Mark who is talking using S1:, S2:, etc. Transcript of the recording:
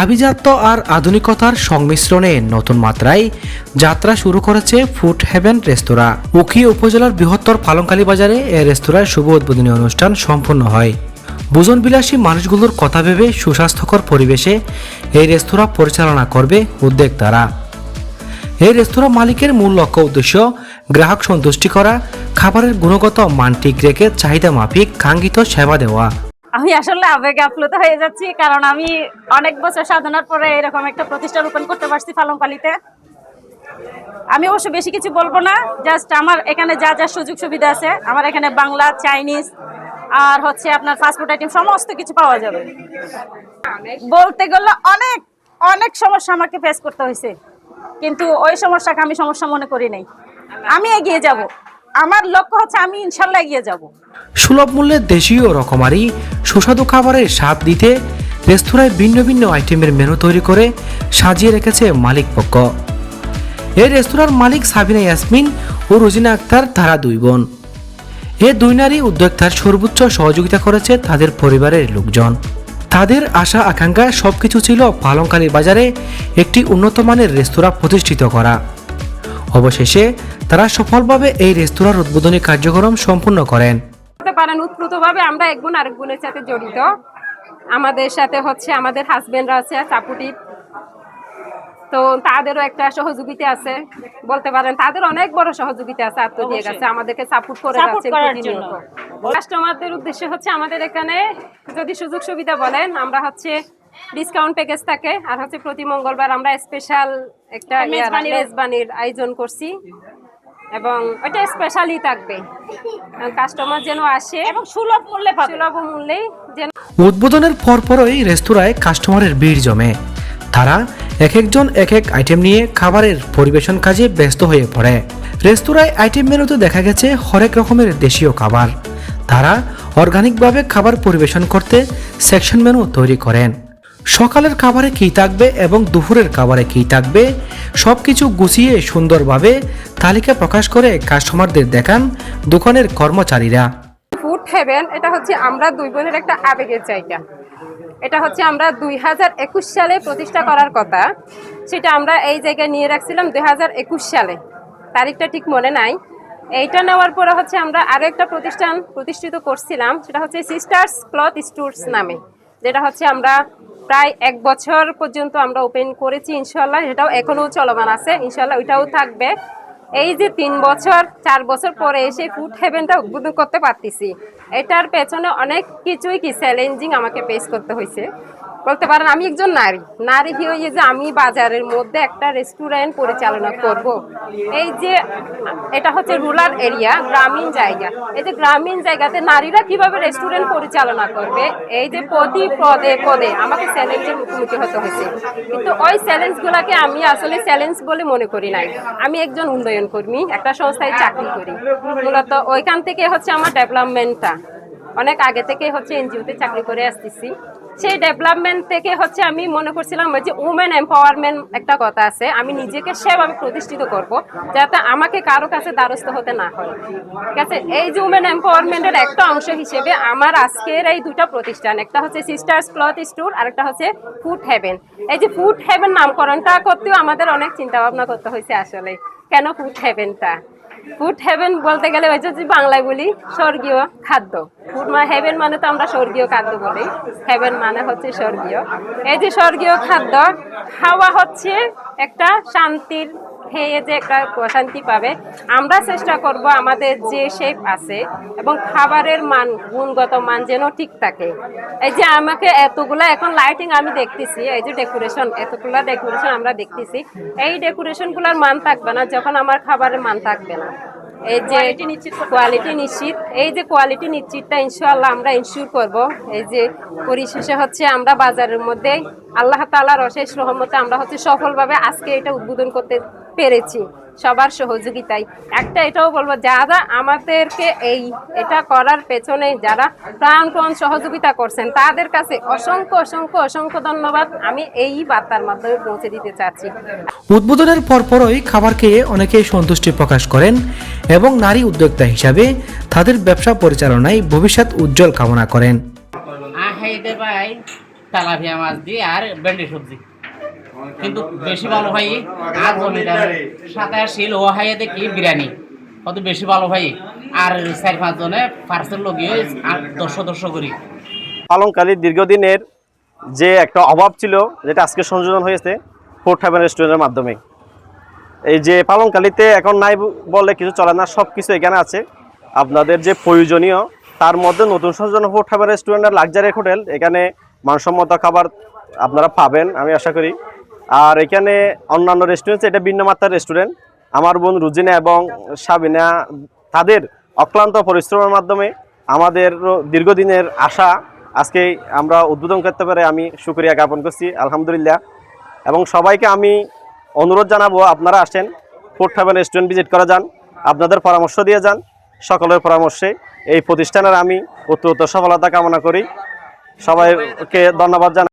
S1: আভিজাত্য আর আধুনিকতার সংমিশ্রণে নতুন মাত্রায় যাত্রা শুরু করেছে ফুড হেভেন রেস্তোরাঁ। উখিয়া উপজেলার বৃহত্তর পালংকালী বাজারে এ রেস্তোরাঁর শুভ উদ্বোধনী অনুষ্ঠান সম্পন্ন হয়। ভোজনবিলাসী মানুষগুলোর কথা ভেবে সুস্বাস্থ্যকর পরিবেশে এই রেস্তোরাঁ পরিচালনা করবে উদ্যোক্তারা। এই রেস্তোরাঁ মালিকের মূল লক্ষ্য উদ্দেশ্য গ্রাহক সন্তুষ্টি করা, খাবারের গুণগত মান ঠিক রেখে চাহিদা মাফিক, কাঙ্ক্ষিত সেবা দেওয়া।
S2: আমি আসলে আবেগে আপ্লুত হয়ে যাচ্ছি, কারণ আমি অনেক বছর সাধনার পরে এরকম একটা প্রতিষ্ঠান রোপণ করতে পারছি ফালংপালিতে আমি অবশ্য বেশি কিছু বলব না জাস্ট আমার এখানে যা যা সুযোগ সুবিধা আছে, আমার এখানে বাংলা, চাইনিজ, আর হচ্ছে আপনার ফাস্টফুড আইটেম সমস্ত কিছু পাওয়া যাবে। বলতে গেলে অনেক অনেক সমস্যা আমাকে ফেস করতে হয়েছে, কিন্তু ওই সমস্যাকে আমি সমস্যা মনে করি নাই। আমি এগিয়ে যাব। আমার লক্ষ্য হচ্ছে আমি ইনশাল্লাহ এগিয়ে যাব।
S1: সুলভ মূল্যে দেশীয় রকমারি, সুস্বাদু খাবারের স্বাদ দিতে রেস্তোরাঁয় ভিন্ন ভিন্ন আইটেমের মেনু তৈরি করে সাজিয়ে রেখেছে মালিক পক্ষ। এই রেস্তোরাঁর মালিক সাবিনা ইয়াসমিন ও রোজিনা আক্তার তারা দুই বোন। এ দুই নারী উদ্যোক্তার সর্বোচ্চ সহযোগিতা করেছে তাদের পরিবারের লোকজন। তাদের আশা আকাঙ্ক্ষা সবকিছু ছিল পালংকালী বাজারে একটি উন্নত মানের রেস্তোরাঁ প্রতিষ্ঠিত করা। অবশেষে তারা সফলভাবে এই রেস্তোরাঁর উদ্বোধনী কার্যক্রম সম্পূর্ণ করেন।
S3: পারেন। উৎপ্রুতভাবে আমরা এক বোন আরেক বোনের সাথে জড়িত। আমাদের সাথে হচ্ছে আমাদের হাজবেন্ডরা আছে সাপোর্টিভ তো তাদেরও একটা সহযোগিতা আছে। বলতে পারেন তাদের অনেক বড় সহযোগিতা আছে আত্ম দিয়ে গেছে আমাদেরকে সাপোর্ট করে যাচ্ছে। কাস্টমারদের উদ্দেশ্যে হচ্ছে আমাদের এখানে যদি সুযোগ সুবিধা বলেন আমরা হচ্ছে ডিসকাউন্ট প্যাকেজ থাকে। আর হচ্ছে প্রতি মঙ্গলবার আমরা স্পেশাল একটা
S2: মেজবানির
S3: আয়োজন করছি। এবং ওটা স্পেশালি থাকবে। কাস্টমার যেন আসে
S2: এবং সুলভ মূল্যে
S3: সুলভ মূল্যেই যেন
S1: উদ্বোধনের পরপরই রেস্তোরাঁয় কাস্টমারের ভিড় জমে। তারা এক একজন এক এক আইটেম নিয়ে খাবারের পরিবেশন কাজে ব্যস্ত হয়ে পড়ে। রেস্তোরাঁয় আইটেম মেনুতে দেখা গেছে হরেক রকমের দেশীয় খাবার। তারা অর্গানিকভাবে খাবার পরিবেশন করতে সেকশন মেনু তৈরি করেন। সকালের খাবারে কী থাকবে এবং দুপুরের খাবারে কী থাকবে সব কিছু গুছিয়ে সুন্দরভাবে তালিকা প্রকাশ করে কাস্টমারদের দেখান দোকানের কর্মচারীরা।
S3: ফুড হেভেন এটা হচ্ছে আমরা দুই বোনের একটা আবেগের জায়গা। এটা হচ্ছে আমরা দুই হাজার একুশ সালে প্রতিষ্ঠা করার কথা। সেটা আমরা এই জায়গায় নিয়ে রাখছিলাম দুই হাজার একুশ সালে। তারিখটা ঠিক মনে নাই। এইটা নেওয়ার পরে হচ্ছে আমরা আরও একটা প্রতিষ্ঠান প্রতিষ্ঠিত করছিলাম, সেটা হচ্ছে সিস্টার্স ক্লথ স্টোর্স নামে, যেটা হচ্ছে আমরা প্রায় এক বছর পর্যন্ত আমরা ওপেন করেছি ইনশাল্লাহ সেটাও এখনও চলমান আছে ইনশাল্লাহ ওইটাও থাকবে। এই যে তিন বছর, চার বছর পরে এসে ফুড হেভেনটা উদ্বোধন করতে পারতেছি। এটার পেছনে অনেক কিছুই কি চ্যালেঞ্জিং আমাকে ফেস করতে হয়েছে। বলতে পারেন, আমি একজন নারী। নারী হয়ে যে আমি বাজারের মধ্যে একটা রেস্টুরেন্ট পরিচালনা করব। এই যে, এটা হচ্ছে রুরাল এরিয়া গ্রামীণ জায়গা। এই যে গ্রামীণ জায়গাতে নারীরা কীভাবে রেস্টুরেন্ট পরিচালনা করবে? এই যে প্রতি পদে পদে, আমাকে চ্যালেঞ্জের মুখোমুখি হতে হয়েছে। কিন্তু ওই চ্যালেঞ্জগুলোকে আমি আসলে চ্যালেঞ্জ বলে মনে করি নাই। আমি একজন উন্নয়ন কর্মী, একটা সংস্থায় চাকরি করি। মূলত ওইখান থেকে হচ্ছে আমার ডেভেলপমেন্টটা অনেক আগে থেকে হচ্ছে এনজিওতে চাকরি করে আসতেছি। সেই ডেভেলপমেন্ট থেকে হচ্ছে আমি মনে করছিলাম যে উমেন এম্পাওয়ারমেন্ট একটা কথা আছে, আমি নিজেকে সেভাবে প্রতিষ্ঠিত করব যাতে আমাকে কারও কাছে দ্বারস্থ হতে না হয়। ঠিক আছে? এই যে উমেন এম্পাওয়ারমেন্টের একটা অংশ হিসেবে আমার আজকের এই দুটা প্রতিষ্ঠান, একটা হচ্ছে সিস্টার্স ক্লথ স্টোর আর একটা হচ্ছে ফুড হেভেন এই যে ফুড হেভেন নামকরণটা করতেও আমাদের অনেক চিন্তা ভাবনা করতে হয়েছে আসলে কেন ফুড হেভেনটা ফুড হেভেন বলতে গেলে ওই যে বাংলায় বলি, স্বর্গীয় খাদ্য। ফুড মানে হেভেন মানে তো আমরা স্বর্গীয় খাদ্য বলি। হেভেন মানে হচ্ছে স্বর্গীয়। এই যে স্বর্গীয় খাদ্য খাওয়া হচ্ছে একটা শান্তির খেয়ে যে একটা প্রশান্তি পাবে, আমরা চেষ্টা করব আমাদের যে শেপ আছে এবং খাবারের মান, গুণগত মান যেন ঠিক থাকে। এই যে আমাকে এতগুলা, এখন লাইটিং আমি দেখতেছি, এই যে ডেকোরেশন এতগুলা ডেকোরেশন আমরা দেখতেছি। এই ডেকোরেশনগুলোর মান থাকবে না, যখন আমার খাবারের মান থাকবে না। এই যে কোয়ালিটি নিশ্চিত এই যে কোয়ালিটি নিশ্চিতটা ইনশাআল্লাহ আমরা ইনশিওর করব। এই যে পরিশেষে হচ্ছে আমরা বাজারের মধ্যে আল্লাহ তালার অশেষ রহমতে আমরা হচ্ছে সফলভাবে আজকে এটা উদ্বোধন করতে পেরেছি। সবার সহযোগিতায়। একটা এটাও বলব যারা আমাদেরকে এই এটা করার পেছনে যারা প্রাণপণ সহযোগিতা করছেন তাদের কাছে অসংখ্য অসংখ্য অসংখ্য ধন্যবাদ। আমি এই বার্তার মাধ্যমে পৌঁছে দিতে চাচ্ছি।
S1: উদ্বোধনের পরপরই খাবার খেয়ে অনেকেই সন্তুষ্টি প্রকাশ করেন এবং নারী উদ্যোক্তা হিসাবে তাদের ব্যবসা পরিচালনায় ভবিষ্যৎ উজ্জ্বল কামনা করেন।
S4: ভাই তেলাপিয়া মাছ দিয়ে আর ভেন্ডি সবজি। কিন্তু বেশি ভালো ভাই আর ও হাইয়ে দেখি বিরিয়ানি। কত বেশি ভালো ভাই আর চার পাঁচ জনে পার্সেল লগিয়ে দশ দশ করি।
S5: পালংকালীর দীর্ঘদিনের যে একটা অভাব ছিল, যেটা আজকে সংযোজন হয়েছে ফোর হেভেন রেস্টুরেন্টের মাধ্যমে। এই যে পালংকালীতে এখন নাই বলে কিছু চলে না সব কিছু এখানে আছে। আপনাদের যে প্রয়োজনীয়, তার মধ্যে নতুন সংযোজন ফোর্ট হেভেন রেস্টুরেন্টের লাক্সারি হোটেল এখানে মানসম্মত খাবার আপনারা পাবেন, আমি আশা করি। আর এখানে অন্যান্য রেস্টুরেন্ট এটা ভিন্ন মাত্রার রেস্টুরেন্ট আমার বোন রুজিনা এবং সাবিনা, তাদের অক্লান্ত পরিশ্রমের মাধ্যমে আমাদের দীর্ঘদিনের আশা, আজকে আমরা উদ্বোধন করতে পারে আমি সুক্রিয়া জ্ঞাপন করছি, আলহামদুলিল্লাহ। এবং সবাইকে আমি অনুরোধ জানাব, আপনারা আসেন ফোর্ট হেভেন রেস্টুরেন্ট ভিজিট করা যান, আপনাদের পরামর্শ দিয়ে যান, সকলের পরামর্শে এই প্রতিষ্ঠানের আমি উত্তরোত্তর সফলতা কামনা করি। সবাইকে ধন্যবাদ জানাই